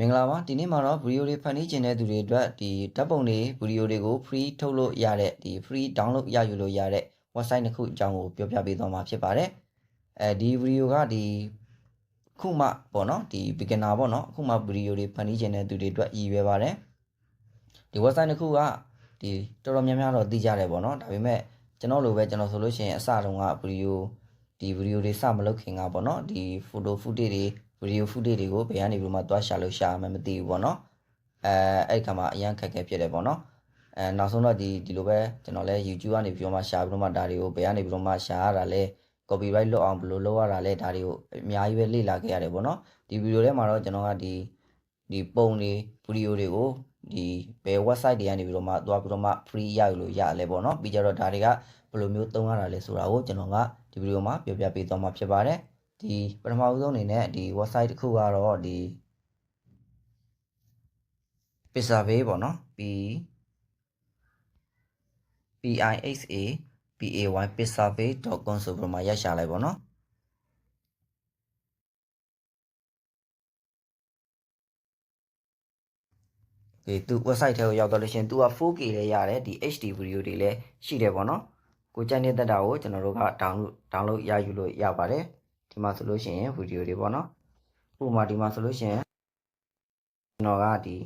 မင်္ဂလာပါဒီနေ့မှာတော့ဗီဒီယိုတွေဖန်တီးခြင်းတဲ့သူတွေအတွက်ဒီဓာတ်ပုံတွေဗီဒီယိုတွေကို free ထုတ်လို့ရတဲ့ဒီ free download ရယူလို့ရတဲ့ website တစ်ခုအကြောင်းကိုပြောပြပေးသွားမှာဖြစ်ပါတယ်အဲဒီဗီဒီယိုကဒီခုမှပေါ့နော်ဒီ beginner ပေါ့နော်အခုမှဗီဒီယိုတွေဖန်တီးခြင်းတဲ့သူတွေအတွက်ရည်ရွယ်ပါတယ်ဒီ website တစ်ခုကဒီတော်တော်များများတော့သိကြတယ်ပေါ့နော်ဒါပေမဲ့ကျွန်တော်လိုပဲကျွန်တော်ဆိုလို့ရှိရင်အစတုန်းကဗီဒီယိုဒီဗီဒီယိုတွေစမလုပ်ခင်ကပေါ့နော်ဒီ photo footage တွေ ဗီဒီယို footage တွေကိုဘယ်ကနေပြီးမှသွားရှာလို့ရှာမှမသိဘူးပေါ့နော်အဲအဲ့ဒီခါမှာအရန်ခက်ခဲဖြစ်တယ်ပေါ့နော်အဲနောက်ဆုံးတော့ဒီဒီလိုပဲကျွန်တော်လဲ YouTube ကနေပြီးတော့မှရှာပြီးတော့မှဒါတွေကိုဘယ်ကနေပြီးတော့မှရှာရတာလဲ copyright လွတ်အောင်ဘယ်လိုလုပ်ရတာလဲဒါတွေကိုအများကြီးပဲလေ့လာခဲ့ရတယ်ပေါ့နော်ဒီဗီဒီယိုထဲမှာတော့ကျွန်တော်ကဒီဒီပုံတွေဗီဒီယိုတွေကိုဒီဘယ် website တွေကနေပြီးတော့မှသွားပြီးတော့မှ free ရယူလို့ရလဲပေါ့နော်ပြီးကြတော့ဒါတွေကဘယ်လိုမျိုးသုံးရတာလဲဆိုတာကိုကျွန်တော်ကဒီဗီဒီယိုမှာပြောပြပေးသွားမှာဖြစ်ပါတယ် ဒီပထမဦးဆုံးအနေနဲ့ဒီ website တစ်ခုကတော့ဒီ Pixabay ပေါ့နော် P P I X A P A Y pixabay.com ဆိုပြီးတော့မှရိုက်ရှာလိုက်ပေါ့နော်ဒီသူ website ထဲကိုရောက်တော့လို့ရှင်သူက 4K လည်းရတယ်ဒီ HD video တွေလည်းရှိတယ်ပေါ့နော်ကိုကြိုက်နေတဲ့တာကိုကျွန်တော်တို့က download download ရယူလို့ရပါတယ် ဒီမှာဆိုလို့ရှိရင် video တွေပေါ့နော်ဥပမာဒီမှာဆိုလို့ရှိရင်ကျွန်တော်ကဒီ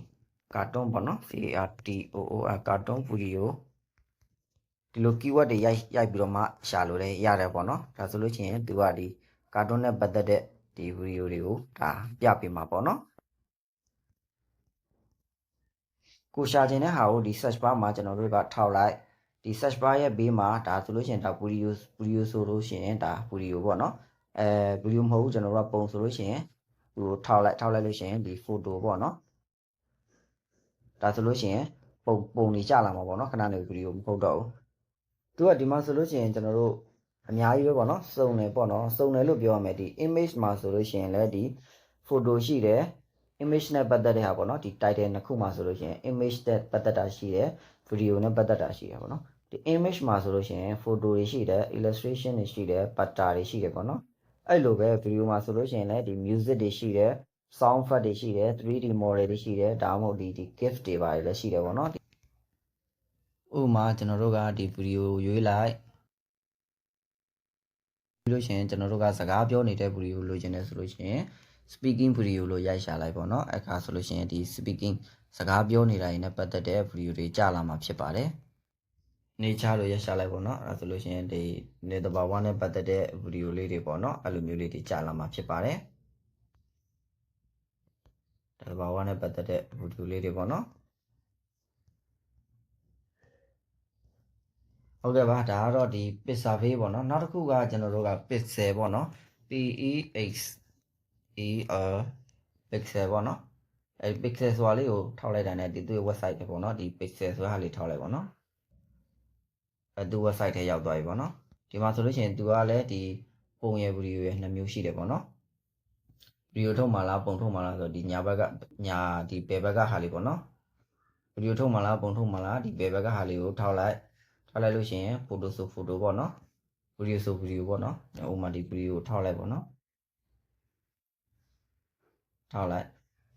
ကာတွန်းပေါ့နော် C A R T O O R ကာတွန်းဗီဒီယိုဒီလို keyword တွေရိုက်ရိုက်ပြီးတော့မှရှာလို့လည်းရတယ်ပေါ့နော်ဒါဆိုလို့ရှိရင်သူကဒီကာတွန်းနဲ့ပတ်သက်တဲ့ဒီဗီဒီယိုတွေကိုဒါပြပေးမှာပေါ့နော်ကိုရှာခြင်းတဲ့ဟာကိုဒီ search bar မှာကျွန်တော်တို့ကထောက်လိုက်ဒီ search bar ရဲ့ဘေးမှာဒါဆိုလို့ရှိရင်ဒါ video video ဆိုလို့ရှိရင်ဒါ video ပေါ့နော် အဲ video မဟုတ်ဘူးကျွန်တော်တို့ကပုံဆိုလို့ရှိရင်ဟိုထောက်လိုက်ထောက်လိုက်လို့ရှိရင်ဒီ photo ပေါ့နော်ဒါဆိုလို့ရှိရင်ပုံပုံနေကြလာမှာပေါ့နော်ခဏနေဗီဒီယိုမဟုတ်တော့ဘူးသူကဒီမှာဆိုလို့ရှိရင်ကျွန်တော်တို့အများကြီးပဲပေါ့နော်စုံတယ်ပေါ့နော်စုံတယ်လို့ပြောရမယ်ဒီ image မှာဆိုလို့ရှိရင်လည်းဒီ photo ရှိတယ် image နဲ့ပတ်သက်တဲ့ဟာပေါ့နော်ဒီ title နှစ်ခုမှာဆိုလို့ရှိရင် image နဲ့ပတ်သက်တာရှိတယ် video နဲ့ပတ်သက်တာရှိတယ်ပေါ့နော်ဒီ image မှာဆိုလို့ရှိရင် photo တွေရှိတယ် illustration တွေရှိတယ် pattern တွေရှိတယ်ပေါ့နော် အဲ့လိုပဲ video မှာဆိုလို့ရှိရင်လည်းဒီ music တွေရှိတယ် sound effect တွေရှိတယ် 3D model တွေရှိတယ်ဒါမှမဟုတ်ဒီဒီ GIF တွေပါတယ်လည်းရှိတယ်ပေါ့နော်ဥပမာကျွန်တော်တို့ကဒီ video ရွေးလိုက်ပြီးလို့ရှိရင်ကျွန်တော်တို့ကစကားပြောနေတဲ့ video လိုချင်တယ်ဆိုလို့ရှိရင် speaking video လို့ရိုက်ရှာလိုက်ပေါ့နော်အခါဆိုလို့ရှိရင်ဒီ speaking စကားပြောနေတာတွေနဲ့ပတ်သက်တဲ့ video တွေကြာလာမှာဖြစ်ပါတယ် နေချလို့ရိုက်ရှာလိုက်ပေါ့နော်အဲဆိုလို့ရှိရင်ဒီနေတဘာဝနဲ့ပတ်သက်တဲ့ video လေးတွေပေါ့နော်အဲ့လိုမျိုးလေးတွေကြာလာမှာဖြစ်ပါတယ်တဘာဝနဲ့ပတ်သက်တဲ့ video လေးတွေပေါ့နော်ဟုတ်ကဲ့ပါဒါကတော့ဒီ pixabay ပေါ့နော်နောက်တစ်ခုကကျွန်တော်တို့က pixel ပေါ့နော် P E X E R pixel ပေါ့နော်အဲ pixel ဆိုတာလေးကိုထောက်လိုက်တာ ਨੇ ဒီသူ့ရဲ့ website ပဲပေါ့နော်ဒီ pixel ဆိုတာဟာလေးထောက်လိုက်ပေါ့နော် အဲသူ့ website ထဲရောက်သွားပြီပေါ့နော်ဒီမှာဆိုလို့ရှိရင်သူကလည်းဒီပုံရယ်ဗီဒီယိုရယ်နှစ်မျိုးရှိတယ်ပေါ့နော်ဗီဒီယိုထုတ်မှလားပုံထုတ်မှလားဆိုတော့ဒီညာဘက်ကညာဒီဘယ်ဘက်ကဟာလေးပေါ့နော်ဗီဒီယိုထုတ်မှလားပုံထုတ်မှလားဒီဘယ်ဘက်ကဟာလေးကိုထောက်လိုက်ထောက်လိုက်လို့ရှိရင် photo ဆို photo ပေါ့နော်ဗီဒီယိုဆိုဗီဒီယိုပေါ့နော်ဥပမာဒီဗီဒီယိုထောက်လိုက်ပေါ့နော်ထောက်လိုက်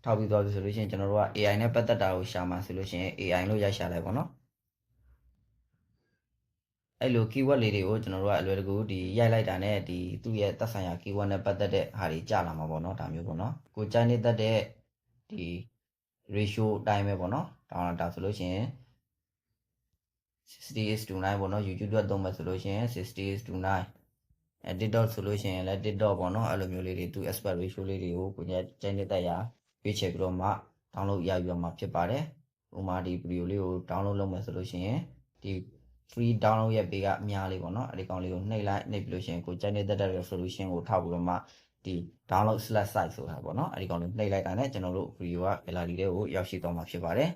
ထောက်ပြီးသွားပြီဆိုလို့ရှိရင်ကျွန်တော်တို့က AI နဲ့ပတ်သက်တာကိုရှာမှဆိုလို့ရှိရင် AI လို့ရိုက်ရှာလိုက်ပေါ့နော် အဲ့လို keyword လေးတွေကိုကျွန်တော်တို့ကအလွယ်တကူဒီရိုက်လိုက်တာနဲ့ဒီသူ့ရဲ့သက်ဆိုင်ရာ keyword နဲ့ပတ်သက်တဲ့ဟာတွေကြာလာမှာပေါ့နော်ဒါမျိုးပေါ့နော်ကိုကြိုက်နေတတ်တဲ့ဒီ ratio အတိုင်းပဲပေါ့နော်ဒါဒါဆိုလို့ရှိရင်60 is to 9ပေါ့နော် YouTube အတွက်သုံးမယ်ဆိုလို့ရှိရင်60 is to 9အဲ TikTok ဆိုလို့ရှိရင်လည်း TikTok ပေါ့နော်အဲ့လိုမျိုးလေးတွေသူ aspect ratio လေးတွေကိုကိုကြီးကျင်းနေတဲ့ရာရွေးချယ်ပြီးတော့မှ download ရယူရမှာဖြစ်ပါတယ်ဥပမာဒီ video လေးကို download လုပ်မယ်ဆိုလို့ရှိရင်ဒီ free download ရဲ့ဘေးကအများလေးပေါ့နော်အဲ့ဒီကောင်လေးကိုနှိပ်လိုက်နှိပ်ပြီးလို့ရှိရင်ကိုကျင်းနေတဲ့ resolution ကိုထောက်ပြီးတော့မှဒီ download slash site ဆိုတာပေါ့နော်အဲ့ဒီကောင်လေးနှိပ်လိုက်တာနဲ့ကျွန်တော်တို့ video က gallery လေးကိုရောက်ရှိသွားမှာဖြစ်ပါတယ်